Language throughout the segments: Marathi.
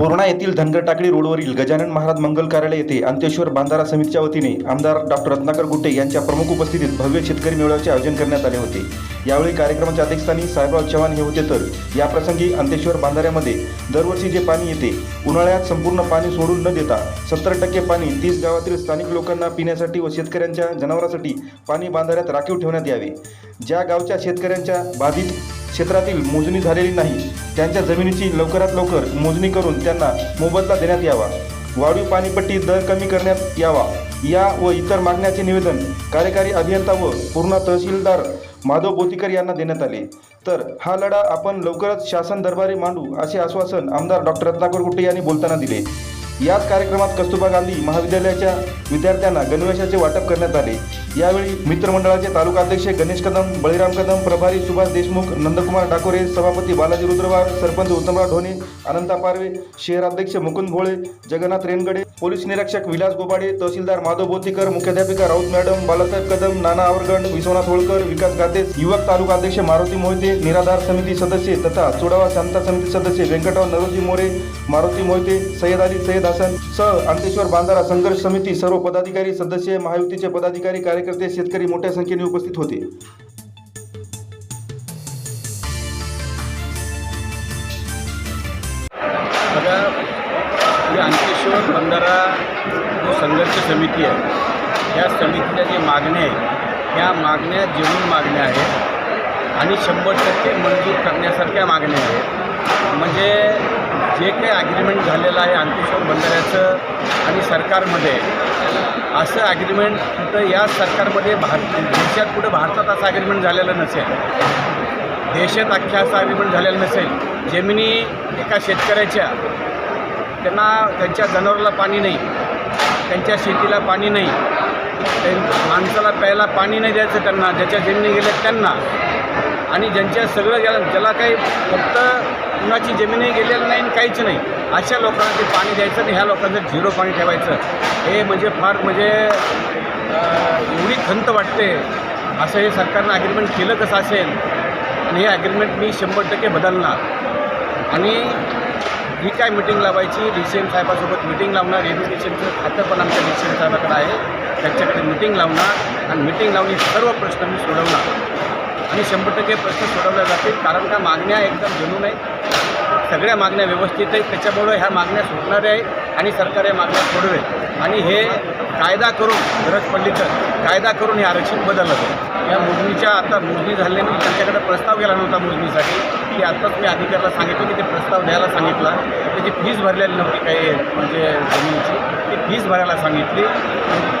पूर्णा येथील धनगर टाकळी रोडवरील गजानन महाराज मंगल कार्यालय येथे अंत्येश्वर बांधारा समितीच्या वतीने आमदार डॉक्टर रत्नाकर गुट्टे यांच्या प्रमुख उपस्थितीत भव्य शेतकरी मेळाव्याचे आयोजन करण्यात आले होते. यावेळी कार्यक्रमाच्या अध्यक्षस्थानी साहेबराव चव्हाण हे होते तर याप्रसंगी अंत्येश्वर बांधाऱ्यामध्ये दरवर्षी जे पाणी येते उन्हाळ्यात संपूर्ण पाणी सोडून न देता सत्तर टक्के पाणी तीस गावातील स्थानिक लोकांना पिण्यासाठी व शेतकऱ्यांच्या जनावरांसाठी पाणी बांधाऱ्यात राखीव ठेवण्यात यावे. ज्या गावच्या शेतकऱ्यांच्या बाधित क्षेत्रातील मोजणी झालेली नाही. त्यांच्या जमिनीची लवकरात लवकर मोजणी करून त्यांना मोबदला देण्यात यावा. वाढीव पाणीपट्टी दर कमी करण्यात यावा. या व इतर मागण्याचे निवेदन कार्यकारी अभियंता व पूर्ण तहसीलदार माधव बोतीकर यांना देण्यात आले. तर हा लढा आपण लवकरच शासन दरबारी मांडू असे आश्वासन आमदार डॉक्टर रत्नाकर गुट्टे यांनी बोलताना दिले. याच कार्यक्रमात कस्तुरबा गांधी महाविद्यालयाच्या विद्यार्थ्यांना गणवेशाचे वाटप करण्यात आले. यावेळी मित्रमंडळाचे तालुकाध्यक्ष गणेश कदम बळीराम कदम प्रभारी सुभाष देशमुख नंदकुमार डाकोरे सभापती बालाजी रुद्रवार सरपंच उत्तमराव ढोणे अनंता पारवे शहराध्यक्ष मुकुंद भोळे जगन्नाथ रेनगडे पोलीस निरीक्षक विलास गोबाडे तहसीलदार माधव बोतीकर मुख्याध्यापिका राऊत मॅडम बालासाहेब कदम नाना आवरगण विश्वनाथ होळकर विकास गाते युवक तालुका अध्यक्ष मारुती मोहिते निराधार समिती सदस्य तथा चोडावा शांता समिती सदस्य व्यंकटराव नरोजी मोरे मारुती मोहिते सय्यद अली सय्यद शासन सह अंतेश्वर बांधारा संघर्ष समिती सर्व पदाधिकारी सदस्य महायुतीचे पदाधिकारी कार्यकर्ते शेतकरी मोठ्या संख्येने उपस्थित होते. ही अंकेश्वर बंधारा जो संघर्ष समिती आहे या समितीच्या जे मागण्या आहेत या मागण्या जेवून मागण्या आहेत आणि शंभर टक्के मंजूर करण्यासारख्या मागण्या आहेत म्हणजे जे काही ॲग्रीमेंट झालेलं आहे अंकुशोर बंधाऱ्याचं आणि सरकारमध्ये असं ॲग्रीमेंट कुठं या सरकारमध्ये भारत देशात कुठं भारतात असं ॲग्रीमेंट झालेलं नसेल. देशात अख्ख्या असं ॲग्रीमेंट झालेलं नसेल. जमिनी एका शेतकऱ्याच्या त्यांना त्यांच्या जनावराला पाणी नाही त्यांच्या शेतीला पाणी नाही त्यां माणसाला प्यायला पाणी नाही द्यायचं त्यांना ज्याच्या जमिनी गेल्या त्यांना. आणि ज्यांच्या सगळं ज्याला ज्याला काही फक्त कुणाची जमिनी गेलेलं नाही आणि काहीच नाही. अशा लोकांना ते पाणी द्यायचं आणि ह्या लोकांचं झिरो पाणी ठेवायचं. हे म्हणजे फार म्हणजे एवढी खंत वाटते. असं हे सरकारनं ॲग्रीमेंट केलं कसं असेल आणि हे ॲग्रीमेंट मी शंभर टक्के बदलणार. आणि ही काय मिटिंग लावायची? डी सी एम साहेबासोबत मिटिंग लावणार. एज्युकेशनचं खातं पण आमच्या डी सी एम साहेबाकडे आहे. त्यांच्याकडे मिटिंग लावणार. आणि मिटिंग लावून हे सर्व प्रश्न मी सोडवणार. आणि शंभर टक्के प्रश्न सोडवले जातील कारण का मागण्या एकदम जनून आहेत. सगळ्या मागण्या व्यवस्थित आहेत. त्याच्यामुळं ह्या मागण्या सुटणाऱ्या आहेत आणि सरकार या मागण्या सोडवेल. आणि हे कायदा करून गरज पडली तर कायदा करून हे आरक्षण बदललं जाईल. या मोजणीच्या आता मोजणी झाल्याने त्यांच्याकडे प्रस्ताव गेला नव्हता मोजणीसाठी. की आत्ताच मी अधिकाऱ्याला सांगितलं की ते प्रस्ताव द्यायला सांगितला. त्याची फीज भरलेली नव्हती काही म्हणजे जमिनीची. ती फीज भरायला सांगितली.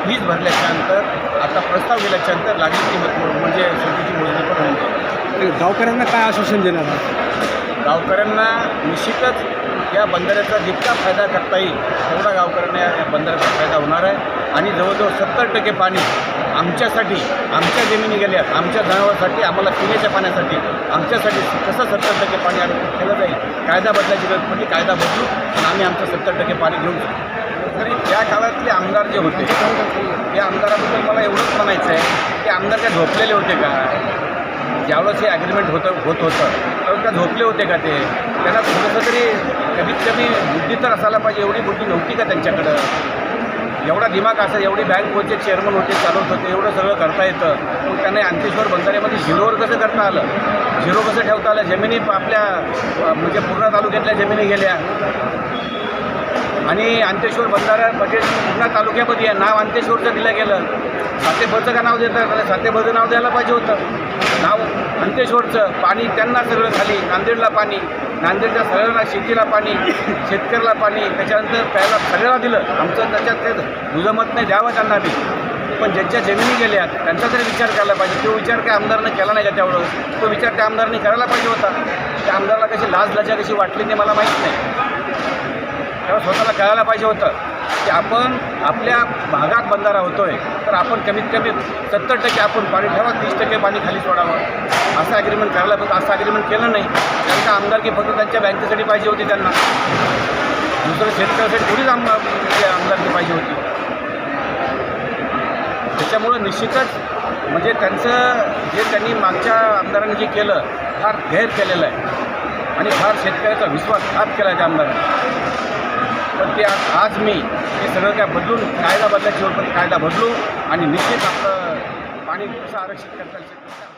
फीज भरल्याच्यानंतर आता प्रस्ताव गेल्याच्यानंतर लागली किंमत म्हणजे शेतीची मोजणी पण होऊन जाईल गावकऱ्यांना काय आश्वासन देणार? गावकऱ्यांना निश्चितच या बंधाऱ्याचा जितका फायदा करता येईल तेवढा गावकऱ्यांना या बंधाऱ्याचा फायदा होणार आहे. आणि जवळजवळ सत्तर टक्के पाणी आमच्यासाठी आमच्या जमिनी गेल्या आमच्या जनावरांसाठी आम्हाला पिण्याच्या पाण्यासाठी आमच्यासाठी कसं सत्तर टक्के पाणी आम्ही केलं जाईल कायदा बदलायची गरज पडली कायदा बदलू आणि आम्ही आमचं सत्तर टक्के पाणी घेऊ तरी त्या काळातले आमदार जे होते त्या आमदाराबद्दल मला एवढंच म्हणायचं आहे की आमदार काय झोपलेले होते का? ज्यावेळेस हे ॲग्रीमेंट होतं होत होतं कारण का झोपले होते का ते? त्यांना थोडंसं तरी कमीत कमी बुद्धी तर असायला पाहिजे एवढी बुद्धी नव्हती का त्यांच्याकडं? एवढा दिमाग असं एवढी बँक कोणचे चेअरमन होते चालवत होते एवढं सगळं करता येतं. मग त्यांना अंतेश्वर बंधाऱ्यामध्ये झिरोवर कसं करता आलं? झिरो कसं ठेवता आलं? जमिनी आपल्या म्हणजे पूर्णा तालुक्यातल्या जमिनी गेल्या. आणि अंतेश्वर बंधाऱ्यामध्ये म्हणजे पूर्णा तालुक्यामध्ये नाव अंतेश्वरचं दिलं गेलं. सातेभरचं का नाव देतं सातेभरचं नाव द्यायला पाहिजे होतं. अंतेश्वरचं पाणी त्यांना सगळं खाली नांदेडला पाणी नांदेडच्या सगळ्यांना शेतीला पाणी शेतकऱ्याला पाणी त्याच्यानंतर प्यायला सगळ्याला दिलं. आमचं त्याच्यात ते दुजमत नाही द्यावं त्यांना बी. पण ज्यांच्या जमिनी गेल्या त्यांचा तरी विचार करायला पाहिजे. तो विचार काय आमदारानं केला नाही का त्यावेळेस तो विचार त्या आमदारांनी करायला पाहिजे होता. त्या आमदाराला कशी लाज लजा कशी वाटली ते मला माहीत नाही. तेव्हा स्वतःला कळायला पाहिजे होतं की आपण आपल्या भागात बंधारा होतोय तर आपण कमीत कमी सत्तर टक्के आपण पाणी ठेवा तीस टक्के पाणी खाली सोडावं. असं करायला पण असं अग्रीमेंट केलं नाही. कारण का आमदारकी फक्त त्यांच्या बँकेसाठी पाहिजे होती त्यांना. दुसरं शेतकऱ्यासाठी थोडीच आम म्हणजे आमदारकी पाहिजे होती. त्याच्यामुळं निश्चितच म्हणजे त्यांचं जे त्यांनी मागच्या आमदारांनी जे केलं फार गैर केलेलं आहे. आणि फार शेतकऱ्याचा विश्वासघात केला आहे त्या आमदारांनी. पण ते आज आज मी हे सगळं काय बदलून कायदा बदलायची वेळ पण कायदा बदलू आणि निश्चित आपलं पाणी कसं आरक्षित करता येईल